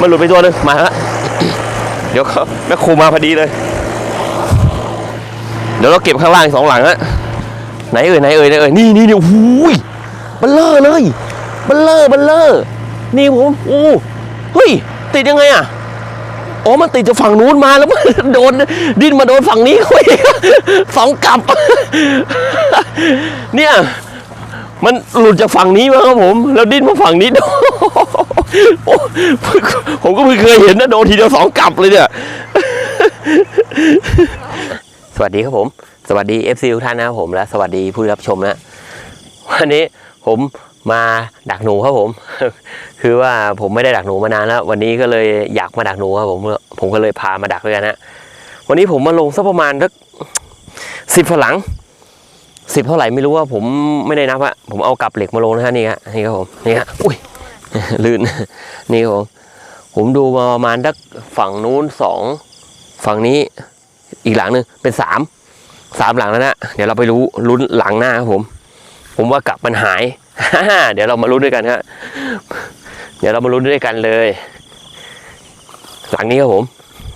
มันหลุดไปตัวนึงมาแล้วเดี๋ยวเขาแม่ครูมาพอดีเลย เดี๋ยวเราเก็บข้างล่างสองหลังฮะไหนเอ่ยไหนเอ่ยไหนเอ่ยนี่นี่นี่โอ้โหยเบัลเลอร์เลยเบัลเลอร์เบัลเลอร์นี่ผมโอ้เฮ้ยติดยังไงอะอ๋อมันติดจากฝั่งนู้นมาแล้วมันโดนดิ้นมาโดนฝั่งนี้เขาอีกสองกลับ เนี่ย มันหลุดจากฝั่งนี้มาครับผม แล้วดิ้นมาฝั่งนี้โอ้ ผมก็เพิ่งเคยเห็นนะโดนทีเดียวสองกลับเลยเนี่ย สวัสดีครับผม สวัสดี FC ทุกท่านนะครับผมและสวัสดีผู้รับชมนะ วันนี้ผมมาดักหนูครับผม คือว่าผมไม่ได้ดักหนูมานานแล้ว วันนี้ก็เลยอยากมาดักหนูครับผม ผมก็เลยพามาดักด้วยกันนะวันนี้ผมมาลงสักประมาณสักสิบฝลังสิบเท่าไหร่ไม่รู้ว่าผมไม่ได้นับอะผมเอากับเหล็กมาลงนะฮะนี่ฮะนี่ครับผมนี่ฮะอุ้ย ลื่นนี่ผมผมดูมาประมาณสักฝั่งนู้นสองฝั่งนี้อีกหลังหนึ่งเป็นสามสามหลังแล้วนะเดี๋ยวเราไปรู้ลุ้นหลังหน้าครับผม ผมว่ากลับมันหายเดี๋ยวเรามาลุ้นด้วยกันฮะเดี๋ยวเรามาลุ้นด้วยกันเลย หลังนี้ครับผม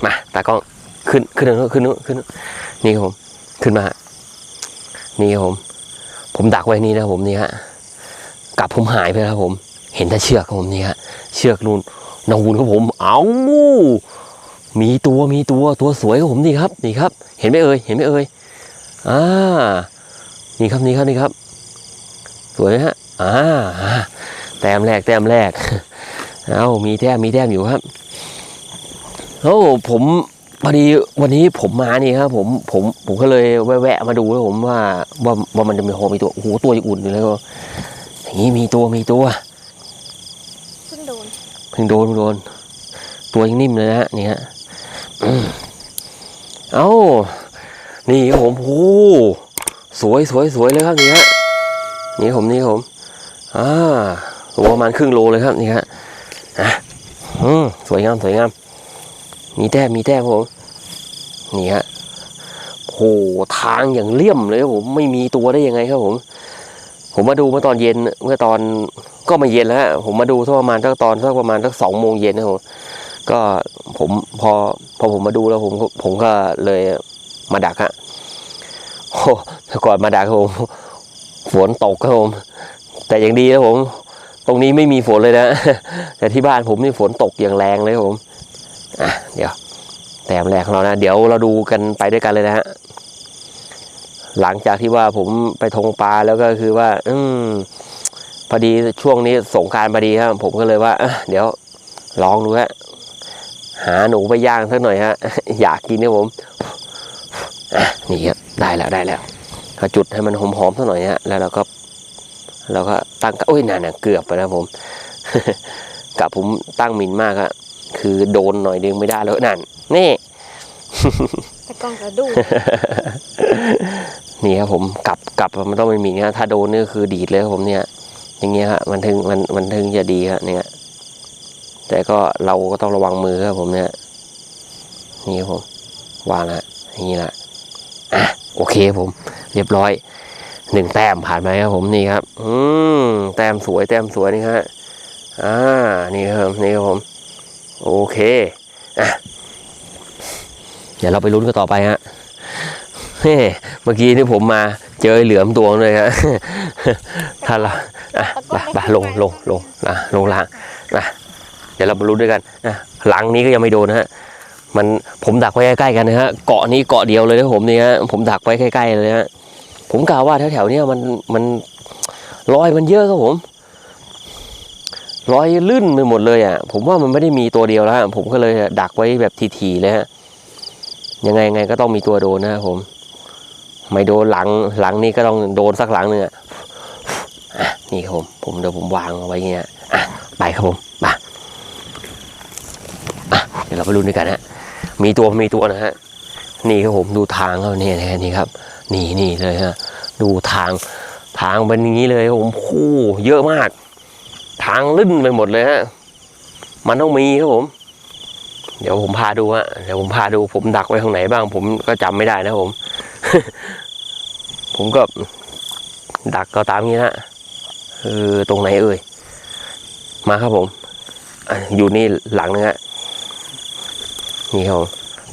มาตากล้องขึ้นขึ้นขึ้นขึ้นขึ้นนี่ครับผมขึ้นมา นี่ครับผม ผมดักไว้นี่นะผมนี่ฮะกลับผมหายไปแล้วผม เห็นแต่เชือกครับผมนี่ฮะเชือกนูนน้องวุนครับผมเอามีตัวมีตัวตัวสวยครับผมนี่ครับนี่ครับ เห็นไหมเอ่ยเห็นไหมเอ่ยอ่านี่ครับนี่ครับนี่ครับ สวยไหมฮะอ่าแต้มแรกแต้มแรกเอามีแต้มมีแต้มอยู่ครับโอ้ผมพอดีวันนี้ผมมานี่ครับผมผมผมก็เลยแวะมาดูแล้วผมว่าว่าว่ามันจะมีโฮมีตัวโอ้โหตัวอุ่นอยู่เลยก็อย่างนี้มีตัวมีตัว พิ่งโดนเพิ่งโดน ตัวยังนิ่มเลยนะฮะนี่ฮะเอ้านี่ครับผมโอ้สวยสวยสวยเลยครับนี่ฮะนี่ผมนี่ผมอ่าตัวประมาณครึ่งโลเลยครับนี่ฮะอะอืมสวยงามสวยงาม มีแต้มมีแต้มผมนี่ฮะโหทางอย่างเลี่ยมเลยครับผมไม่มีตัวได้ยังไงครับผม ผมมาดูเมื่อตอนเย็นเมื่อตอนก็มาเย็นแล้วฮะผมมาดูสักประมาณสักตอนสักประมาณสักสองโมงเย็นนะผมก็ผมพอพอผมมาดูแล้วผมผมก็เลยมาดักฮะโอ้แต่ก่อนมาดักครับผมฝนตกครับผม แต่อย่างดีนะผม ตรงนี้ไม่มีฝนเลยนะ แต่ที่บ้านผมนี่ฝนตกอย่างแรงเลยผมอะเดี๋ยวแต้มแรกของเรานะ เดี๋ยวเราดูกันไปด้วยกันเลยนะฮะ หลังจากที่ว่าผมไปทงปลาแล้วก็คือว่า อืมพอดีช่วงนี้สงการพอดีครับ ผมก็เลยว่าเดี๋ยวลองดูฮะหาหนูไปย่างสักหน่อยฮะอยากกินนะผมนี่ครับได้แล้วได้แล้วก็จุดให้มันหอมๆสักหน่อยฮะแล้วเราก็เราก็ตั้งโอ้ยนั่นน่ะเกือบไปนะผมกับผมตั้งมินมากอะคือโดนหน่อยนึงไม่ได้แล้วนั่นนี่แต่กล้องกระดูก นี่ครับผมกลับกลับมันต้องเป็นมีนะถ้าโดนนี่คือดีดเลยครับผมเนี่ย อย่างเงี้ยฮะมันถึงมันมันถึงจะดีครับเนี่ย แต่ก็เราก็ต้องระวังมือครับผมเนี่ยนี่ครับผมวางละอย่างนี้ละอะโอเคผม เรียบร้อยหนึ่งแต้มผ่านไปครับผมนี่ครับ อืมแต้มสวยแต้มสวยนี่ฮะอ่านี่ครับนี่ครับผมโอเคอะเดี๋ยวเราไปลุ้นกันต่อไปฮะ เฮ้เมื่อกี้นี่ผมมาเจอเหลือมตัวนึงเลยฮะถ้าเราอะไปลงลงลงนะลงล่างนะเดี๋ยวเรามาลุ้นด้วยกันนะหลังนี้ก็ยังไม่โดนนะฮะมันผมดักไว้ใกล้ๆกันนะฮะเกาะนี้เกาะเดียวเลยนะผมเนี่ยฮะผมดักไว้ใกล้ๆเลยฮะผมกล่าวว่าแถวๆนี้มันมันรอยมันเยอะครับผมรอยลื่นไปหมดเลยอะ ผมว่ามันไม่ได้มีตัวเดียวแล้วผมก็เลยดักไว้แบบทีๆเลยฮะยังไงยังไงก็ต้องมีตัวโดนนะครับผม ไม่โดนหลังหลังนี้ก็ต้องโดนสักหลังหนึ่งอะนี่ครับผมผมเดี๋ยวผมวางไว้เงี้ยอะไปครับผมมาอะเดี๋ยวเราไปลุ้นด้วยกันฮะมีตัวมีตัวนะฮะนี่ครับผมดูทางเขาเนี่ยนะนี่ครับ นี่นี่เลยฮะดูทางทางเป็นอย่างนี้เลยครับผมโอ้โหเยอะมาก ทางลื่นไปหมดเลยฮะมันต้องมีครับผม เดี๋ยวผมพาดูฮะเดี๋ยวผมพาดู ผมดักไว้ตรงไหนบ้าง ผมก็จำไม่ได้นะผม ผมก็ดักก็ตามนี้นะเออตรงไหนเอ่ย มาครับผมอยู่นี่หลังนึงฮะนี่ครับ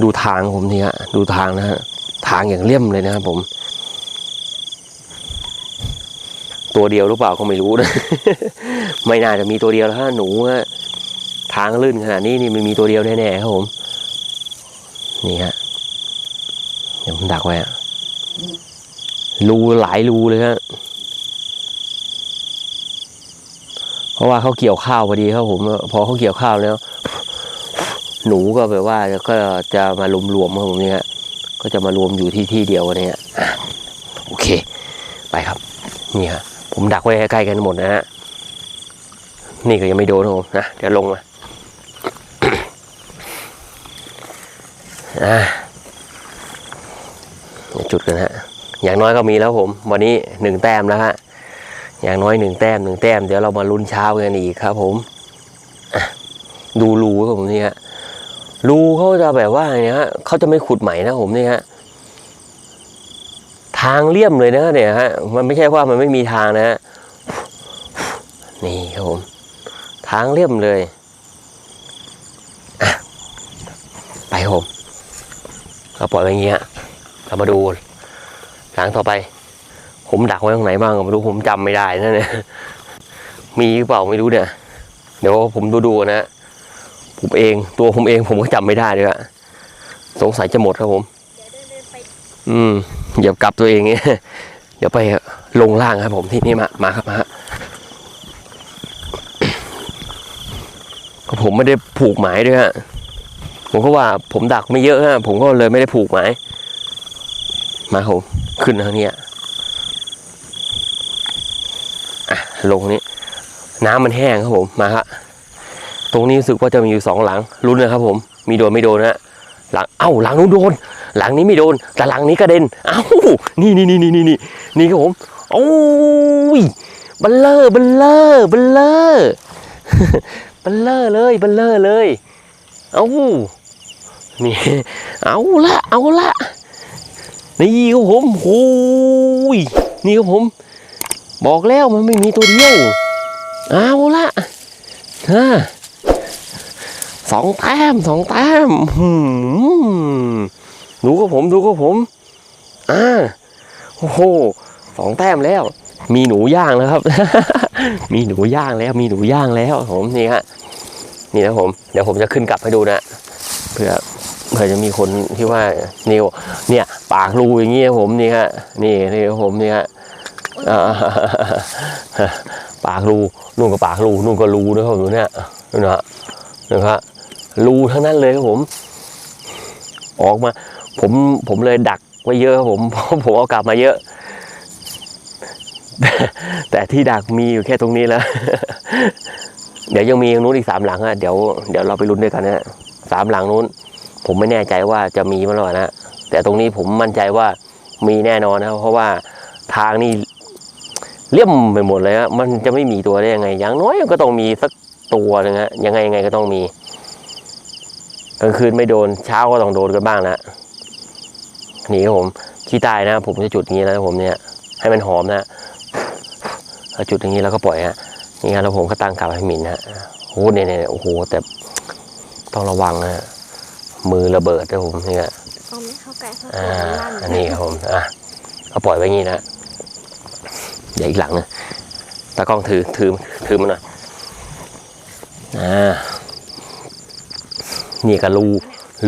ดูทางผมนี่ฮะดูทางนะฮะทางอย่างเลี่ยมเลยนะครับผม ตัวเดียวหรือเปล่าก็ไม่รู้นะ ไม่น่าจะมีตัวเดียวแล้วฮะหนูฮะ ทางลื่นขนาดนี้นี่ไม่มีตัวเดียวแน่ๆครับผม นี่ฮะเดี๋ยวผมดักไว้อะรูหลายรูเลยฮะเพราะว่าเขาเกี่ยวข้าวพอดีครับผม พอเขาเกี่ยวข้าวแล้ว หนูก็แบบว่าก็จะมารวมๆครับผมนี่ฮะก็จะมารวมอยู่ที่ที่เดียวกันเนี่ยโอเค ไปครับ นี่ฮะผมดักไว้ใกล้กันหมดนะฮะนี่ก็ยังไม่โดนครับผมนะ เดี๋ยวลงมา อ่าเดี๋ยวจุดกันฮะอย่างน้อยก็มีแล้วผม วันนี้หนึ่งแต้มแล้วฮะอย่างน้อยหนึ่งแต้มหนึ่งแต้มเดี๋ยวเรามาลุ้นเช้ากันอีกครับ ผมดูรูครับผมนี่ฮะรูเขาจะแบบว่าเนี่ยฮะเขาจะไม่ขุดใหม่นะผมนี่ฮะทางเลี่ยมเลยนะเนี่ยฮะมันไม่ใช่ว่ามันไม่มีทางนะฮะนี่ครับผม ทางเลี่ยมเลยอะไปครับผม เราปล่อยไว้อย่างเงี้ยเรามาดูหลังต่อไป ผมดักไว้ตรงไหนบ้างไม่รู้ผมจำไม่ได้นะเนี่ยมีหรือเปล่าไม่รู้เนี่ย เดี๋ยวผมดูดูนะผมเองตัวผมเองผมก็จำไม่ได้ด้วยอะสงสัยจะหมดครับผม อืมเหยียบกลับตัวเองเนี่ยเดี๋ยวไปลงล่างครับผมที่นี่มามาครับมาผมไม่ได้ผูกหมายด้วยฮะ ผมก็ว่าผมดักไม่เยอะฮะผมก็เลยไม่ได้ผูกหมายมาครับผมขึ้นทางนี้อะลงนี้ น้ำมันแห้งครับผมมาครับตรงนี้รู้สึกว่าจะมีอยู่สองหลังลุ้นนะครับผม มีโดนไม่โดนนะหลังเอ้าหลังนู้นโดน หลังนี้ไม่โดน แต่หลังนี้กระเด็นเอ้านี่นี่นี่นี่นี่นี่นี่ครับผมโอ้ยบัลเลอร์บัลเลอร์บัลเลอร์บัลเลอร์เลยบัลเลอร์เลยเอ้า นี่เอาละเอาละนี่ครับผมโอ้ยนี่ครับผม บอกแล้วมันไม่มีตัวเดียวเอาละฮะสองแต้มสองแต้มหืมดูกับผมดูกับผมอ่าโอ้โหสองแต้มแล้ว มีหนูย่างแล้วครับ มีหนูย่างแล้ว มีหนูย่างแล้วผมนี่ฮะนี่นะผม เดี๋ยวผมจะขึ้นกลับให้ดูนะเพื่อ เผื่อจะมีคนที่ว่านิวเนี่ย ปากรูอย่างเงี้ยผมนี่ฮะนี่นี่ผมนี่ฮะปากรูนู่นก็ปากรูนู่นก็รูนะครับผมเนี่ยนู่นนะฮะนะครับรูทั้งนั้นเลยครับผม ออกมา ผมผมเลยดักไว้เยอะครับผมเพราะผมเอากลับมาเยอะ แต่แต่ที่ดักมีอยู่แค่ตรงนี้แล้วเดี๋ยวยังมีตรงนู้นอีกสามหลังอะเดี๋ยวเดี๋ยวเราไปลุ้นด้วยกันนะสามหลังนู้น ผมไม่แน่ใจว่าจะมีมั้ยหรอนะ แต่ตรงนี้ผมมั่นใจว่ามีแน่นอนนะเพราะว่าทางนี่เลี่ยมไปหมดเลยฮะมันจะไม่มีตัวได้ยังไง อย่างน้อยก็ต้องมีสักตัวนึงฮะยังไงยังไงก็ต้องมีกลางคืนไม่โดนเช้าก็ต้องโดนกันบ้างนะนี่ครับผมขี้ตายนะ ผมจะจุดอย่างนี้นะผมเนี่ย ให้มันหอมนะเอาจุดอย่างนี้แล้วก็ปล่อยฮะนี่ฮะแล้วผมก็ตั้งกลับให้หมินฮะโอ้โหเนี่ยเนี่ยโอ้โหแต่ต้องระวังนะ มือระเบิดนะผมเนี่ยเอาไม่เข้าใกล้เข้าอ่าใกล้ลั่นอันนี้ครับผมอะก็ปล่อยไว้งี้นะเดี๋ยวอีกหลังนึงตากล้องถือถือถือมันหน่อยอ่านี่ก็รู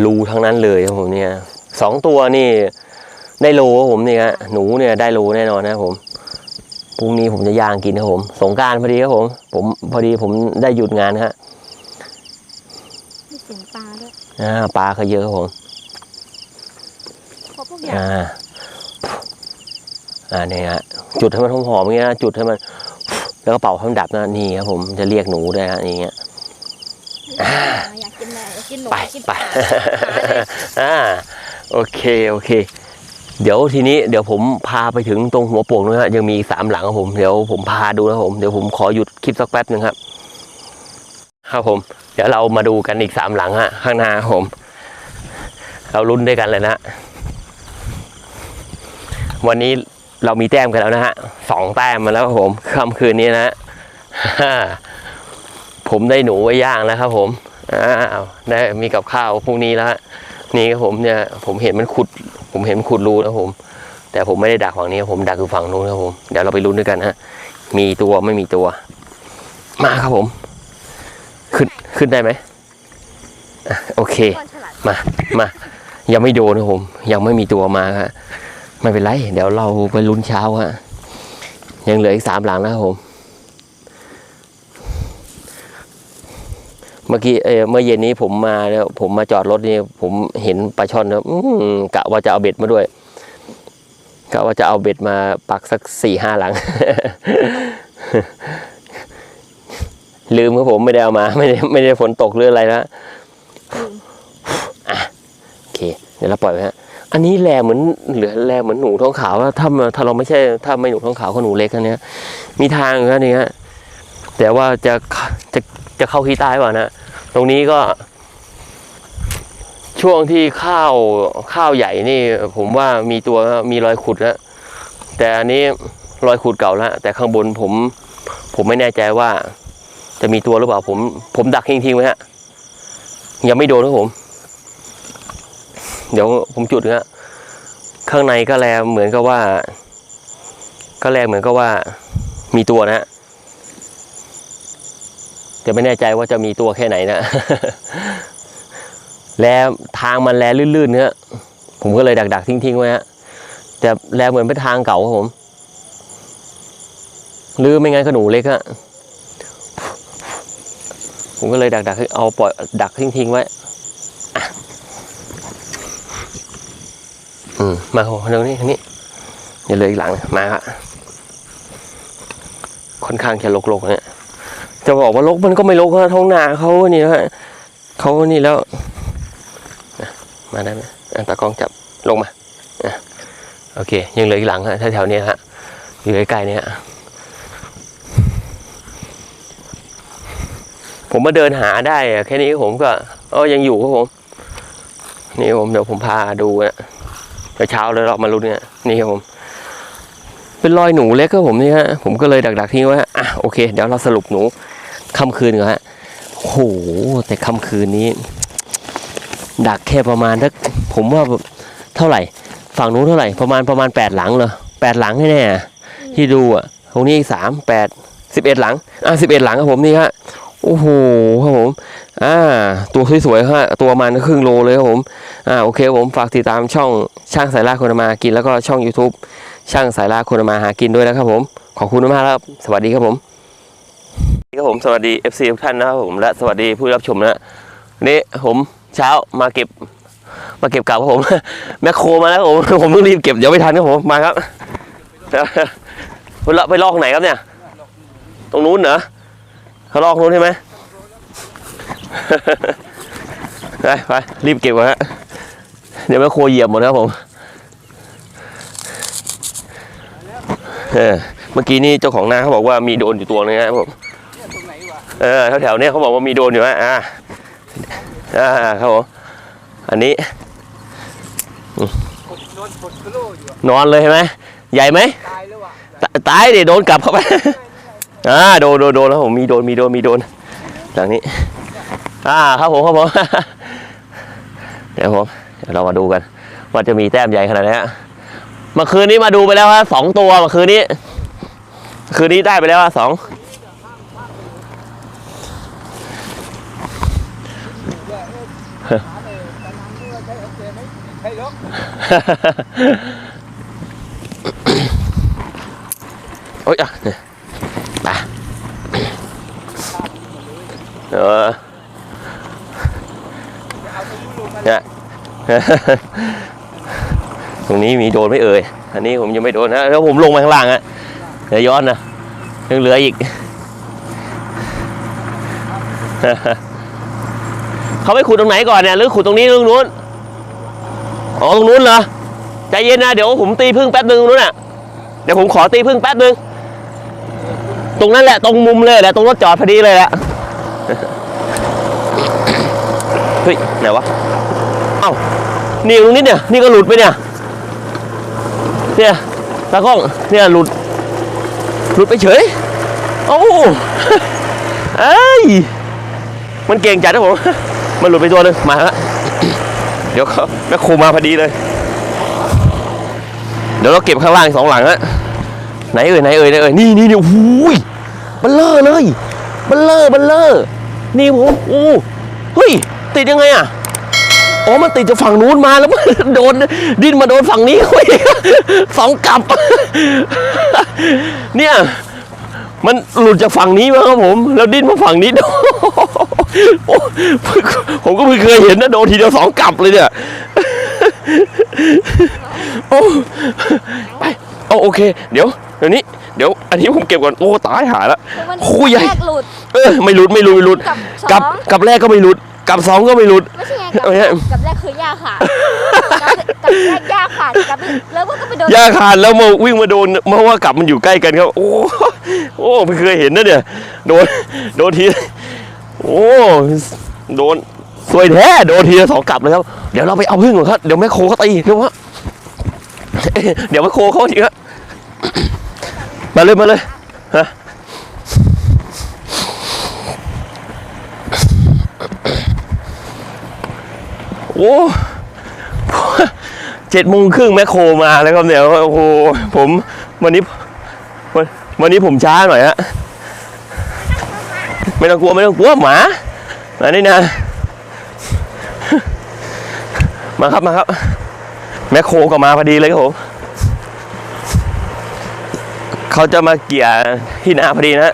รูทั้งนั้นเลยครับผมเนี่ยสองตัวนี่ได้โลครับผมเนี่ยฮะหนูเนี่ยได้โลแน่นอนนะครับผมพรุ่งนี้ผมจะย่างกินครับผม สงกรารพอดีครับผม ผมพอดีผมได้หยุดงานฮะมีเสียง ปลาด้วยอ่าปลาก็เยอะครับผมเพราะพวกอย่างอ่าอ่าเนี่ยฮะจุดให้มันหอมๆอย่างเงี้ยนะจุดให้มัน แล้วก็เป่าให้มันดับนะนี่ครับผมจะเรียกหนูได้ฮะอย่างเงี้ย อยากกินอะไรอยากกินหนูไปอยากกินไปปลาหาเลยอ่าโอเคโอเค เดี๋ยวทีนี้เดี๋ยวผมพาไปถึงตรงหัวโป่งนะฮะยังมีอีกสามหลังครับผมเดี๋ยวผมพาดูนะครับผมเดี๋ยวผมขอหยุดคลิปสักแป๊บหนึ่งครับ ครับผม เดี๋ยวเรามาดูกันอีกสามหลังฮะข้างหน้าครับผม เราลุ้นด้วยกันเลยนะ วันนี้เรามีแต้มกันแล้วนะฮะสองแต้มมาแล้วครับผมค่ำคืนนี้นะฮะผมได้หนูไว้ย่างแล้วครับ ผมอ้าวได้มีกับข้าวพรุ่งนี้แล้วนี่ครับผมเนี่ย ผมเห็นมันขุด ผมเห็นมันขุดรูนะครับผม แต่ผมไม่ได้ดักฝั่งนี้ผมดักอยู่ฝั่งนู้นครับผมเดี๋ยวเราไปลุ้นด้วยกันฮะมีตัวไม่มีตัว มาครับผม ขึ้นขึ้นได้ไหมอะโอเค มามายังไม่โดนครับผม ยังไม่มีตัวมาฮะไม่เป็นไร เดี๋ยวเราไปลุ้นเช้าฮะยังเหลืออีกสามหลังนะครับผม เมื่อกี้เออเมื่อเย็นนี้ผมมาแล้วผมมาจอดรถนี่ผมเห็นปลาช่อนแล้วกะว่าจะเอาเบ็ดมาด้วยกะว่าจะเอาเบ็ดมาปักสักสี่ห้าหลัง ลืมครับผมไม่ได้เอามา ไม่ได้ไม่ได้ฝนตกหรืออะไรนะโอเค เดี๋ยวเราปล่อยไว้ฮะอันนี้แลเหมือนเหลือแลเหมือนหนูท้องขาวอะถ้าถ้าเราไม่ใช่ถ้าไม่หนูท้องขาวก็หนูเล็กอันเนี้ย มีทางอยู่อันนี้ฮะแต่ว่าจะจะจะเข้าขี้ใต้เปล่านะตรงนี้ก็ ช่วงที่ข้าวข้าวใหญ่นี่ ผมว่ามีตัวมีรอยขุดแล้วแต่อันนี้รอยขุดเก่าแล้วแต่ข้างบนผม ผมไม่แน่ใจว่า จะมีตัวหรือเปล่าผม ผมดักทิ้งๆไว้ฮะ ยังไม่โดนครับผม เดี๋ยวผมจุดนะข้างในก็แลเหมือนกับว่า ก็แลเหมือนกับว่า มีตัวนะฮะแต่ไม่แน่ใจว่าจะมีตัวแค่ไหนนะแลทางมันแลลื่นๆเนื้อะผมก็เลยดักๆทิ้งๆไว้ฮะแต่แลเหมือนเป็นทางเก่าครับผม หรือไม่งั้นก็หนูเล็กฮะ ผมก็เลยดักๆเอาปล่อยดักทิ้งๆไว้อืมมาของเรื่องนี้นี่อย่าเลยอีกหลังมาครับค่อนข้างจะลกๆเนี่ยจะบอกว่าลกมันก็ไม่ลกนะท้องนาเขานี่นะฮะเขานี่แล้วมาได้ไหมอะตากล้องจับลงมาอะโอเค ยังเหลืออีกหลังฮะแถวๆนี้ฮะอยู่ใกล้ๆเนี้ย ผมมาเดินหาได้แค่นี้ผมก็ออยังอยู่ครับผม นี่ผมเดี๋ยวผมพาดูอะเดี๋ยวเช้าเลยเรามาลุ้นเนี่ยนี่ครับผม เป็นรอยหนูเล็กครับผมนี่ฮะผมก็เลยดักๆทิ้งไว้อะโอเค เดี๋ยวเราสรุปหนูค่ำคืนก่อนฮะโอ้โหแต่ค่ำคืนนี้ ดักแค่ประมาณทักผมว่าเท่าไหร่ ฝั่งนู้นเท่าไหร่ประมาณประมาณแปดหลังเหรอแปดหลังแน่ๆที่ดูอะตรงนี้สามแปดสิบเอ็ดหลังอะสิบเอ็ดหลังครับผมนี่ฮะ โอ้โหครับผม อ่า ตัวสวยๆฮะตัวมันครึ่งโลเลยครับผม อ่า โอเคผมฝากติดตามช่องช่างสายล่าคนมากิน แล้วก็ช่อง YouTube ช่างสายล่าคนมาหากินด้วยนะครับผม ขอบคุณมากครับ สวัสดีครับผมครับผมสวัสดี FC ทุกท่านนะครับผม และสวัสดีผู้รับชมนะนี่ผมเช้ามาเก็บ มาเก็บกลับครับผม แมคโครมาแล้วผมผมต้องรีบเก็บเดี๋ยวไม่ทันครับผมมาครับไปลอกไปลอกไหนครับเนี่ย ตรงนู้นเหรอ ลอกนู้นใช่ไหมไปไปรีบเก็บก่อนฮะ เดี๋ยวแม่โคเหยียบหมดครับผมเออเมื่อกี้นี่เจ้าของนาเขาบอกว่ามีโดนอยู่ตัวนึงนะครับผมเออแถวๆเนี้ยเขาบอกว่ามีโดนอยู่ฮะอ่าอ่าครับผมอันนี้นอนเลยใช่ไหมใหญ่ไหมตายแล้วอะตายดิโดนกลับเข้าไป อ่าโดนโดนโดนแล้วผมมีโดนมีโดนมีโดนหลังนี้ อ่าครับผมครับผมเดี๋ยวผมเดี๋ยวเรามาดูกัน ว่าจะมีแต้มใหญ่ขนาดไหนฮะเมื่อคืนนี้มาดูไปแล้วฮะสองตัวเมื่อคืนนี้ คืนนี้ได้ไปแล้วฮะสองหาเลยตอนนั้นที่ว่าใช้โอเคไหมใช่หรอกโอ๊ยอะเนี่ย ไปเออเนี่ยตรงนี้มีโดนไม่เอ่ย อันนี้ผมยังไม่โดนนะแล้วผมลงมาข้างล่างอะเดี๋ยวย้อนนะยังเหลืออีก เขาไปขุดตรงไหนก่อนเนี่ยหรือขุดตรงนี้หรือตรงนู้นอ๋อตรงนู้นเหรอใจเย็นนะเดี๋ยวผมตีพึ่งแป๊บนึงตรงนู้นน่ะเดี๋ยวผมขอตีพึ่งแป๊บนึง ตรงนั้นแหละตรงมุมเลยแหละตรงรถจอดพอดีเลยแหละเฮ้ยไหนวะเอ้านี่ตรงนี้เนี่ยนี่ก็หลุดไปเนี่ยเนี่ยตากล้องเนี่ยหลุด หลุดไปเฉยโอ้เอ้ยมันเก่งจัดนะผมมันหลุดไปตัวนึงมาแล้วเดี๋ยวเขาแม่ครูมาพอดีเลย เดี๋ยวเราเก็บข้างล่างสองหลังฮะ ไหนเอ่ยไหนเอ่ยไหนเอ่ยนี่นี่นี่โอ้ยบัลเลอร์เลยบัลเลอร์บัลเลอร์นี่ผมโอ้เฮ้ยติดยังไงอะอ๋อมันติดจากฝั่งนู้นมาแล้วมันโดนดิ้นมาโดนฝั่งนี้เว้ยสองกลับ เนี่ยมันหลุดจากฝั่งนี้มาครับผม แล้วดิ้นมาฝั่งนี้โอผมก็เพิ่งเคยเห็นนะโดนทีเดียวสองกลับเลยเนี่ยโอ้ไปเอโอเค เดี๋ยว เดี๋ยวนี้เดี๋ยวอันนี้ผมเก็บก่อนโอ้ตายหายละมันโอ้ยใหญ่แรกหลุดเออไม่หลุดไม่หลุดไม่หลุดกับสกัอบงกับแรกก็ไม่หลุดกับสองก็ไม่หลุดไม่ใช่ไงเอ้ยกับกับแรกคือย่าขาดกับกับแรกย่าขาดกับแล้วก็ไปโดนย่าขาดแล้วมาวิ่งมาโดนเพราะว่ากลับมันอยู่ใกล้กันครับโอ้โอ้ไม่เคยเห็นนะเนี่ยโดนโดนทีโอ้โดนสวยแท้โดนทีละสองกลับเลยครับเดี๋ยวเราไปเอาพึ่งก่อนครับเดี๋ยวแม่โคเขาตีเดี๋ยวว่าเดี๋ยวแม่โคเขาทีครับ มาเลยมาเลยฮะโอ้เจ็ดโมงครึ่งแมคโครมาแล้วครับเนี่ยโอ้โหผมวันนี้วันวันนี้ผมช้าหน่อยฮะไม่ต้องกลัวไม่ต้องกลัวหมามานี่นะมาครับมาครับ แมคโครก็มาพอดีเลยครับผม เขาจะมาเกี่ยที่นาพอดีนะ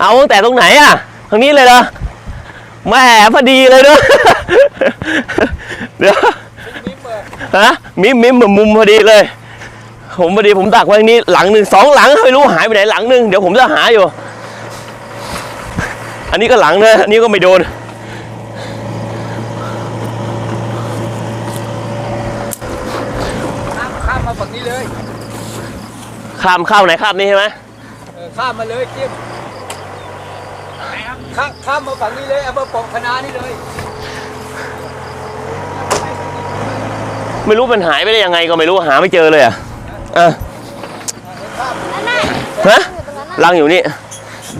เอาตั้งแต่ตรงไหนอะทางนี้เลยเหรอแหมพอดีเลยเนอะเดี๋ยวฮะมิมมิมเหมือนมุมพอดีเลย ผมพอดีผมดักไว้ตรงนี้หลังหนึ่งสองหลังไม่รู้หายไปไหนหลังหนึ่งเดี๋ยวผมจะหาอยู่ อันนี้ก็หลังนะ อันนี้ก็ไม่โดน ข้ามข้ามมาฝั่งนี้เลยข้ามเข้าไหนข้ามนี่ใช่ไหมเออข้ามมาเลยจิ้มข้ามข้ามมาฝั่งนี้เลยเอามาปอกคณะนี่เลยไม่รู้มันหายไปได้ยังไงก็ไม่รู้หาไม่เจอเลยอะอะนั่นน่ะฮะอยู่ตรงนั้นน่ะลังอยู่นี่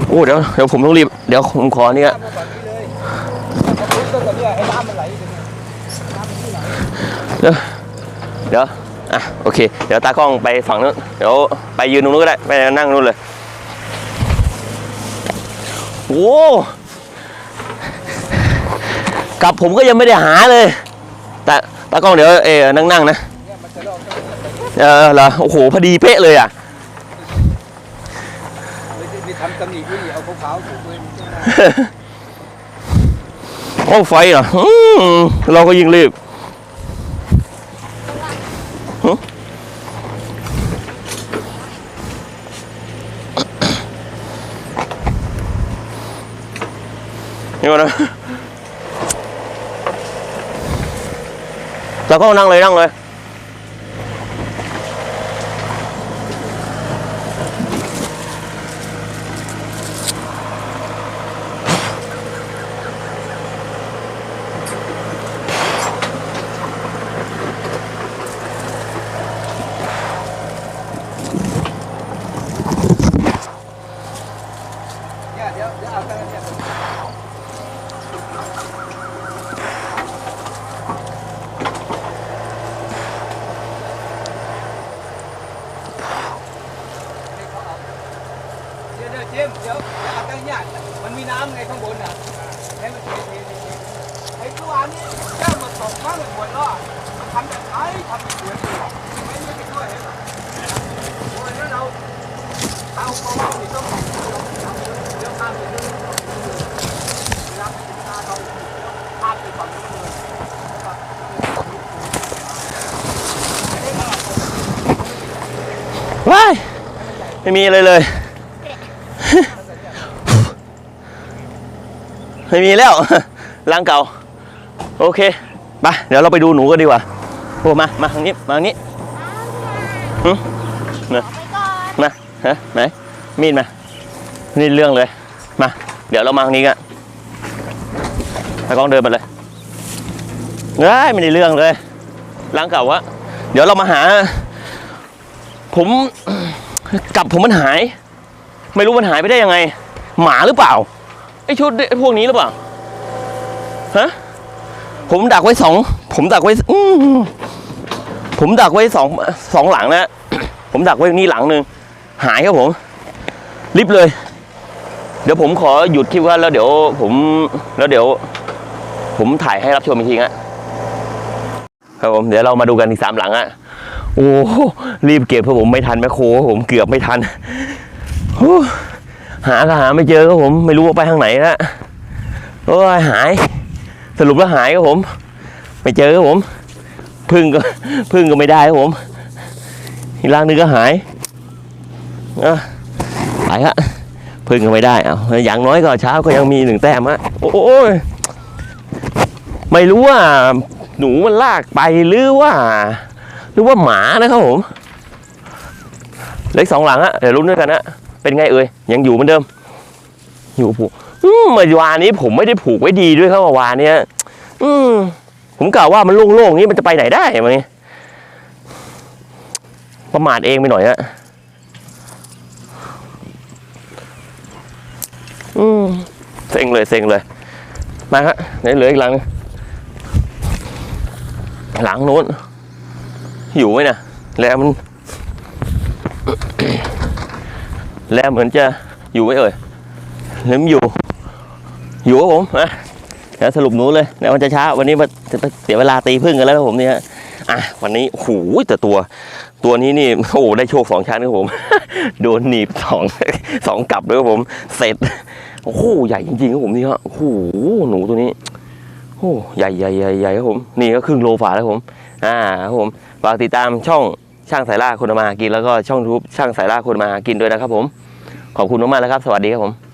โอ้เดี๋ยวเดี๋ยวผมต้องรีบ เดี๋ยวผมขอเนี่ยเดี๋ยวเดี๋ยวอะโอเค เดี๋ยวตากล้องไปฝั่งนู้นเดี๋ยวไปยืนตรงนู้นก็ได้ไปนั่งนู้นเลยโอ้กลับผมก็ยังไม่ได้หาเลยแต่ตากล้องเดี๋ยวเออนั่งนั่งๆนะเออเหรอโอ้โหพอดีเป๊ะเลยอะ ทำตำหนิวิ่งเอาขาวๆถูกเลยหมโอ้ไฟออืมเราก็ยิ่งรีบนี่ก่อนนะแล้วก็นั่งเลยนั่งเลย เนี่ยเดี๋ยวเดี๋ยวเอาตรงนี้เนี่ยเดี๋ยวเดี๋ยวเจมส์เดี๋ยวเดี๋ยวเอาตรงเนี้ยมันมีน้ำไงข้างบนอะให้มันเทเทเทไอ้ตัวนี้แก้วมันตกมาเลยหมดแล้วอะมันทำแบบไหนทำแบบสวยดีหรอไม่ไม่ไปช่วยเห็นไหมโอ้ยแล้วเราเอาของเรานี่ต้องเดี๋ยวข้ามไปเรื่อยเวลาไปถึงตาเราข้ามไปฝั่งนู้นเลยแล้วก็ ว้ายไม่มีอะไรเลย ไม่มีแล้วล้างเก่า โอเคไปเดี๋ยวเราไปดูหนูกันดีกว่าโอ้มา มาทางนี้ มาทางนี้หึเอาไปก่อนมาฮะไหนมีดมา นี่เรื่องเลย มา เดี๋ยวเรามาทางนี้กันตากล้องเดินไปเลยเอ้ยไม่ได้เรื่องเลยล้างเก่าวะเดี๋ยวเรามาหา ผมกลับผมมันหาย ไม่รู้มันหายไปได้ยังไง หมาหรือเปล่าไอชุดไอ้พวกนี้หรือเปล่าฮะผมดักไว้สองผมดักไว้ผมดักไว้สองสองหลังนะผมดักไว้นี่หลังหนึ่งหายครับผมรีบเลย เดี๋ยวผมขอหยุดคลิปว่าแล้วเดี๋ยวผมแล้วเดี๋ยว ผมถ่ายให้รับชมอีกทีนะครับผมเดี๋ยวเรามาดูกันอีกสามหลังอะ โอ้โหรีบเก็บเพราะผมไม่ทันแมคโครครับผมเกือบไม่ทันหาก็หาไม่เจอครับผม ไม่รู้ว่าไปทางไหนละโอ้ยหาย สรุปแล้วหายครับผม ไม่เจอครับผมพึ่งก็พึ่งก็ไม่ได้ครับผมอีกร่างนึงก็หายอะไปฮะพึ่งก็ไม่ได้เอาอย่างน้อยก็เช้าก็ยังมีหนึ่งแต้มฮะโอ้ยไม่รู้ว่าหนูมันลากไปหรือว่า รือว่าหมานะครับผมเหล็กสองหลังอะเดี๋ยวลุ้นด้วยกันนะเป็นไงเอ่ยยังอยู่เหมือนเดิม อยู่ผูกอืมเมื่อวานนี้ผมไม่ได้ผูกไว้ดีด้วยครับวานเนี้ยอืมผมกล่าวว่ามันโล่งๆนี้มันจะไปไหนได้มั้งประมาทเองไปหน่อยฮะอืมเซ็งเลยเซ็งเลย มาฮะไหนเหลืออีกหลังนึงหลังโน้น อยู่ไหมนะแล้วมัน แล้วเหมือนจะอยู่ไหมเอ่ยหรือไม่อยู่ อยู่ครับผมนะเดี๋ยวสรุปหนูเลยเดี๋ยวมันจะช้าวันนี้มาจะเสียเวลาตีพึ่งกันแล้วครับผมเนี่ยอะวันนี้โอ้โหแต่ตัว ตัวนี้นี่โอ้ได้โชคสองชั้นครับผม โดนหนีบสองสองกลับด้วยครับผมเสร็จโอ้โหใหญ่จริงๆครับผมนี่ฮะโอ้โหหนูตัวนี้โอ้ใหญ่ใหญ่ใหญ่ใหญ่ครับผม นี่ก็ครึ่งโลฝาแล้วผม อ่าครับผมฝากติดตามช่องช่างสายล่าคนมาหากินแล้วก็ช่องทูบช่างสายล่าคนมาหากินด้วยนะครับผม ขอบคุณมากๆแล้วครับ สวัสดีครับผม